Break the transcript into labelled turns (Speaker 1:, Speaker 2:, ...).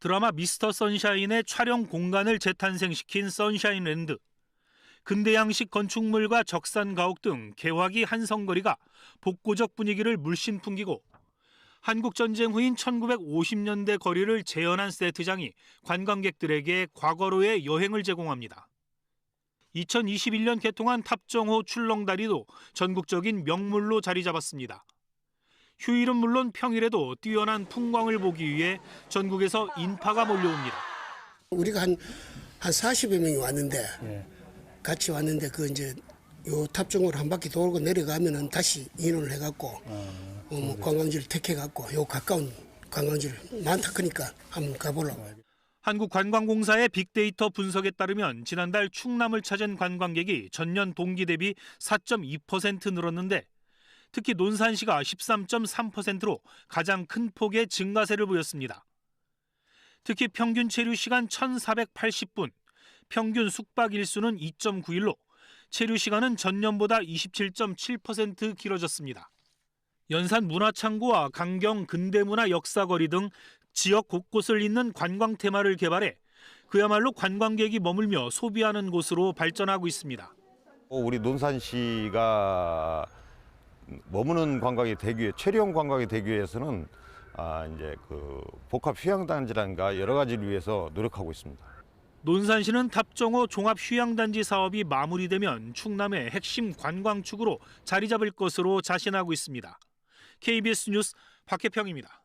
Speaker 1: 드라마 미스터 선샤인의 촬영 공간을 재탄생시킨 선샤인랜드. 근대양식 건축물과 적산 가옥 등 개화기 한성거리가 복고적 분위기를 물씬 풍기고 한국 전쟁 후인 1950년대 거리를 재현한 세트장이 관광객들에게 과거로의 여행을 제공합니다. 2021년 개통한 탑정호 출렁다리도 전국적인 명물로 자리 잡았습니다. 휴일은 물론 평일에도 뛰어난 풍광을 보기 위해 전국에서 인파가 몰려옵니다.
Speaker 2: 우리가 한, 한 40여 명이 왔는데,
Speaker 3: 예.
Speaker 2: 같이 왔는데, 그 이제, 요 탑중으로 한 바퀴 돌고 내려가면은 다시 인원을 해갖고,
Speaker 3: 아,
Speaker 2: 어, 뭐 관광지를 택해갖고, 요 가까운 관광지를 많다 크니까 한번 가보려고.
Speaker 1: 한국관광공사의 빅데이터 분석에 따르면 지난달 충남을 찾은 관광객이 전년 동기 대비 4.2% 늘었는데 특히 논산시가 13.3%로 가장 큰 폭의 증가세를 보였습니다. 특히 평균 체류 시간 1,480분, 평균 숙박 일수는 2.9일로 체류 시간은 전년보다 27.7% 길어졌습니다. 연산 문화창고와 강경 근대문화 역사거리 등 지역 곳곳을 잇는 관광 테마를 개발해 그야말로 관광객이 머물며 소비하는 곳으로 발전하고 있습니다.
Speaker 4: 우리 논산시가 머무는 되기 위해 체류형 관광이 되기 위해서는 아 이제 그 복합 휴양단지란가 여러 가지를 위해서 노력하고 있습니다.
Speaker 1: 논산시는 탑정호 종합 휴양단지 사업이 마무리되면 충남의 핵심 관광축으로 자리 잡을 것으로 자신하고 있습니다. KBS 뉴스 박혜평입니다.